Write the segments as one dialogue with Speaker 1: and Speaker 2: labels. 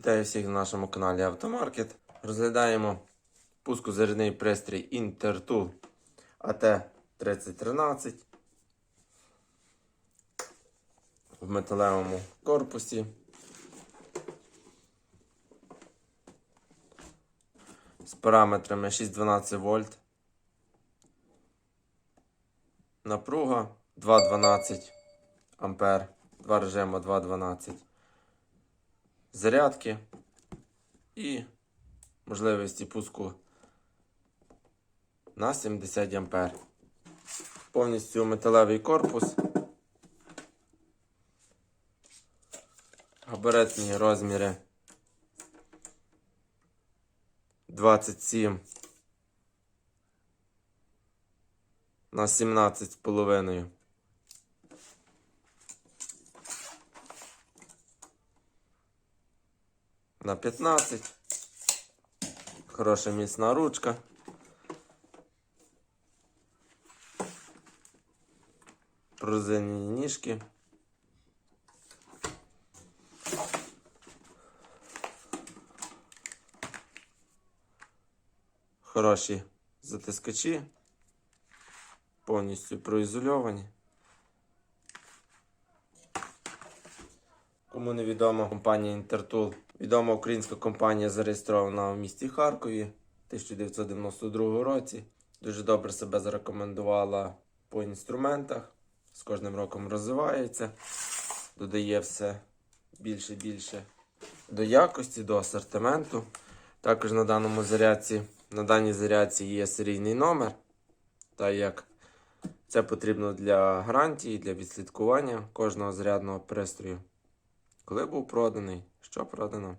Speaker 1: Вітаю всіх на нашому каналі Автомаркет. Розглядаємо пускозарядний пристрій Intertool AT3013 в металевому корпусі. З параметрами 6-12 вольт. Напруга 2,12 ампер. Два режими 2,12 зарядки і можливості пуску на 70 ампер. Повністю металевий корпус. Габаритні розміри 27 на 17,5. На 15. Хороша міцна ручка. Пружинні ніжки. Хороші затискачі. Повністю проізольовані. Кому не відома компанія Intertool. Відома українська компанія зареєстрована в місті Харкові 1992 році. Дуже добре себе зарекомендувала по інструментах. З кожним роком розвивається, додає все більше і більше до якості, до асортименту. Також на даному зарядці, на даній зарядці є серійний номер. Так як це потрібно для гарантії, для відслідкування кожного зарядного пристрою. Коли був проданий, що продано?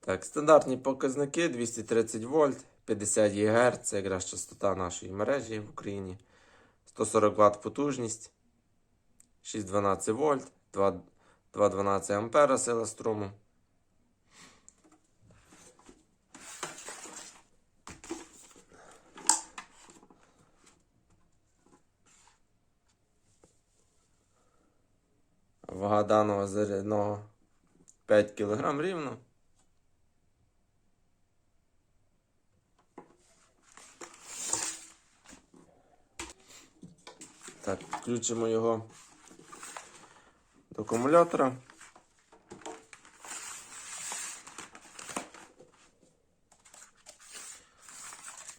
Speaker 1: Так, стандартні показники 230 вольт, 50 ГГц, це якраз частота нашої мережі в Україні. 140 Вт потужність, 612 вольт, 212 ампера сила струму. Вага даного зарядного 5 кг рівно. Так, включимо його до акумулятора.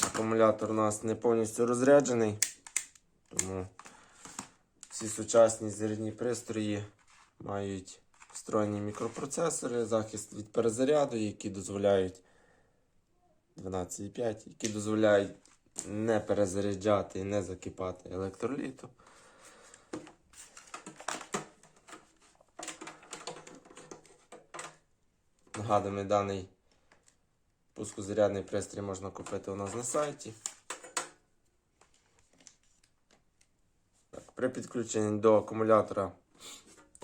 Speaker 1: Акумулятор у нас не повністю розряджений, тому всі сучасні зарядні пристрої мають встроєні мікропроцесори, захист від перезаряду, які дозволяють 12,5, які дозволяють не перезаряджати і не закипати електроліту. Нагадуємо, даний пускозарядний пристрій можна купити у нас на сайті. Так, при підключенні до акумулятора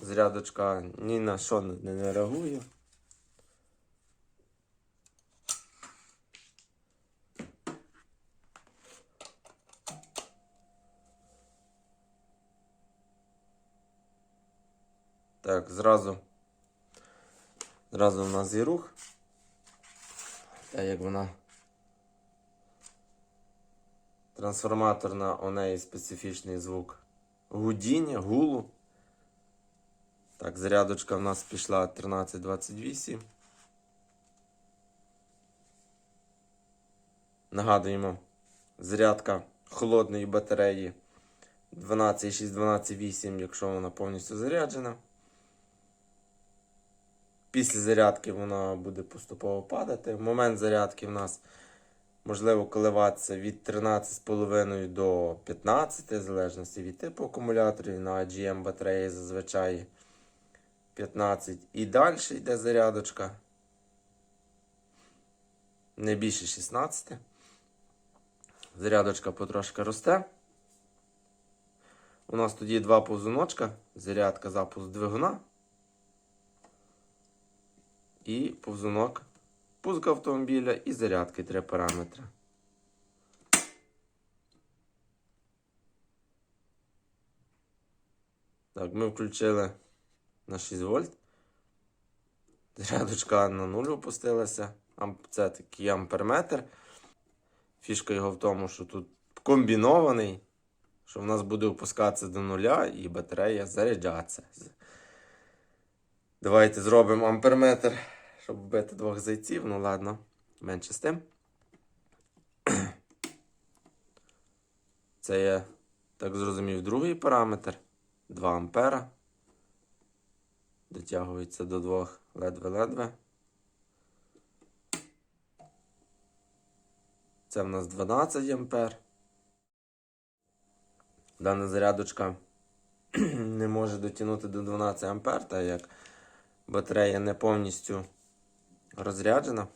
Speaker 1: зарядочка ні на що не, реагує. Так, зразу. Зразу в нас є рух. Так як вона трансформаторна, у неї специфічний звук гудіння, гулу. Так, зарядочка в нас пішла 1328. Нагадуємо, зарядка холодної батареї 12,6, 12,8, якщо вона повністю заряджена. Після зарядки вона буде поступово падати. В момент зарядки в нас можливо коливатися від 13,5 до 15, в залежності від типу акумуляторів. На GM батареї зазвичай 15. І далі йде зарядочка. Не більше 16. Зарядочка потрошки росте. У нас тоді два повзуночка. Зарядка запуск двигуна. І повзунок пуск автомобіля і зарядки три параметри. Так, ми включили на 6 вольт. Зарядочка на нуль опустилася. Це такий амперметр. Фішка його в тому, що тут комбінований, що в нас буде опускатися до нуля і батарея заряджатися. Давайте зробимо амперметр, щоб вбити двох зайців. Ну ладно, менше з тим. Це є, так зрозумів, другий параметр. 2 ампера. Дотягується до двох ледве-ледве. Це в нас 12 ампер. Дана зарядочка не може дотягнути до 12 ампер, так як батарея не повністю розряджена.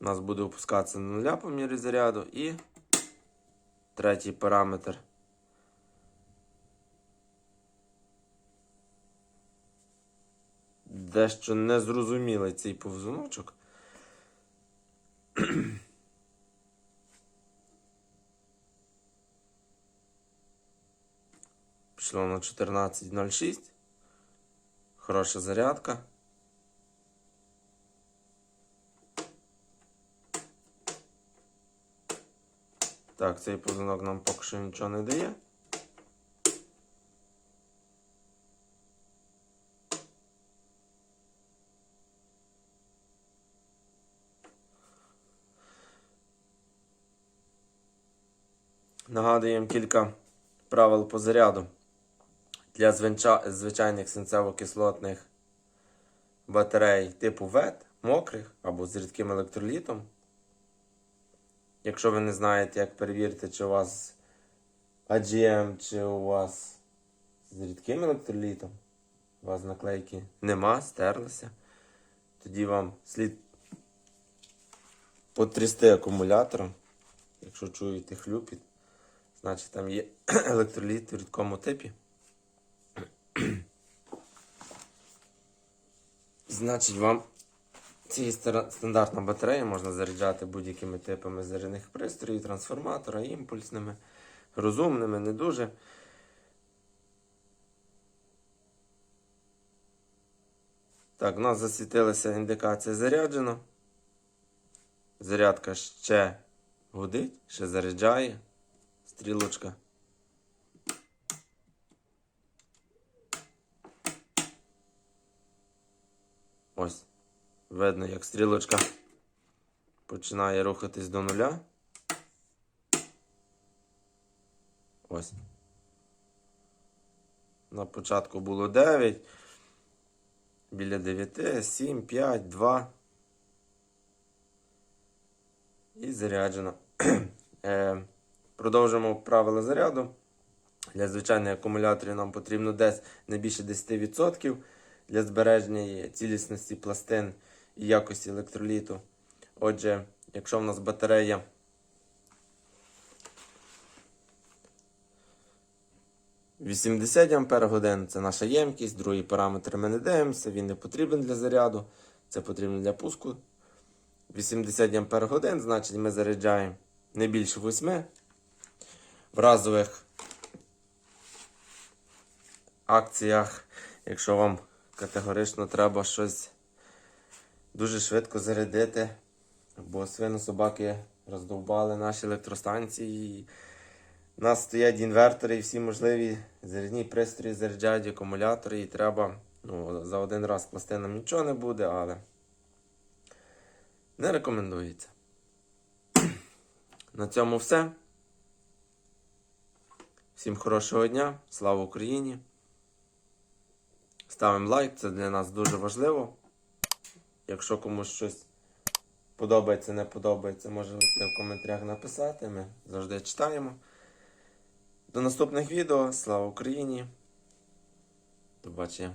Speaker 1: У нас буде опускатися до нуля по мірі заряду. І третій параметр. Дещо незрозумілий цей повзуночок. Пішло на 14.06. Хороша зарядка. Так, цей позунок нам поки що нічого не дає. Нагадуємо кілька правил по заряду. Для звичайних свинцево-кислотних батарей типу ВЕТ, мокрих або з рідким електролітом. Якщо ви не знаєте, як перевірити, чи у вас AGM, чи у вас з рідким електролітом, у вас наклейки нема, стерлися, тоді вам слід потрясти акумулятором. Якщо чуєте хлюпіт, значить там є електроліт в рідкому типі. Значить, вам стара- стандартна батарея можна заряджати будь-якими типами зарядних пристроїв, трансформатора, імпульсними, розумними, не дуже. Так, у нас засвітилася індикація заряджено. Зарядка ще гудить, ще заряджає. Стрілочка. Ось. Видно, як стрілочка починає рухатись до нуля. Ось. На початку було 9. Біля 9, 7, 5, 2. І заряджено. продовжимо правила заряду. Для звичайних акумуляторів нам потрібно десь не більше 10% для збереження цілісності пластин і якості електроліту. Отже, якщо в нас батарея «80 Ампер годин це наша ємкість, другий параметр ми не дивимося, він не потрібен для заряду, це потрібно для пуску. 80 Ампер годин, значить ми заряджаємо не більше 8 в разових акціях, якщо вам категорично треба щось дуже швидко зарядити, бо свино собаки роздовбали наші електростанції. У нас стоять інвертори і всі можливі зарядні пристрої заряджають акумулятори, і треба ну, за один раз класти нам нічого не буде, але не рекомендується. На цьому все. Всім хорошого дня, слава Україні! Ставимо лайк, це для нас дуже важливо. Якщо комусь щось подобається, не подобається, можете в коментарях написати. Ми завжди читаємо. До наступних відео. Слава Україні! До бачення!